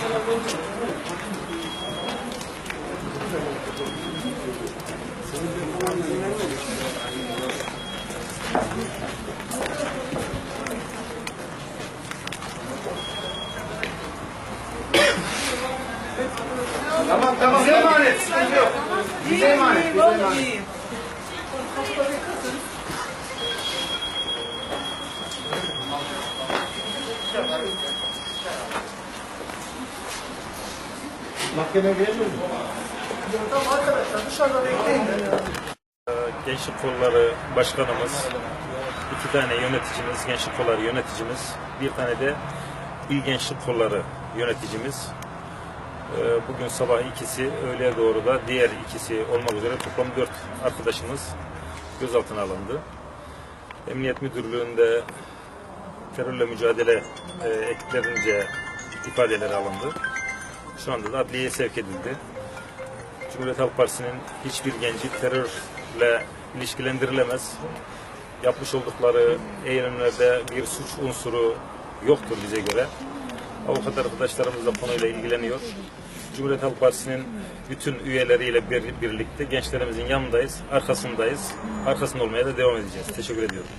Tamam tamam. Bize emanet. Sıkıntı yok. Bize emanet. Bize emanet. Thank you. Mahkemeye gelebilir miyim? Gençlik Kolları Başkanımız, iki tane yöneticimiz, Gençlik Kolları yöneticimiz, bir tane de İl Gençlik Kolları yöneticimiz. Ee, Bugün sabah ikisi, öğleye doğru da diğer ikisi olmak üzere toplam dört arkadaşımız gözaltına alındı. Emniyet Müdürlüğü'nde terörle mücadele e, ekiplerince ifadeleri alındı. Şu anda da adliyeye sevk edildi. Cumhuriyet Halk Partisi'nin hiçbir genci terörle ilişkilendirilemez. Yapmış oldukları eylemlerde bir suç unsuru yoktur bize göre. Avukat arkadaşlarımız da konuyla ilgileniyor. Cumhuriyet Halk Partisi'nin bütün üyeleriyle bir, birlikte gençlerimizin yanındayız, arkasındayız. Arkasında olmaya da devam edeceğiz. Teşekkür ediyorum.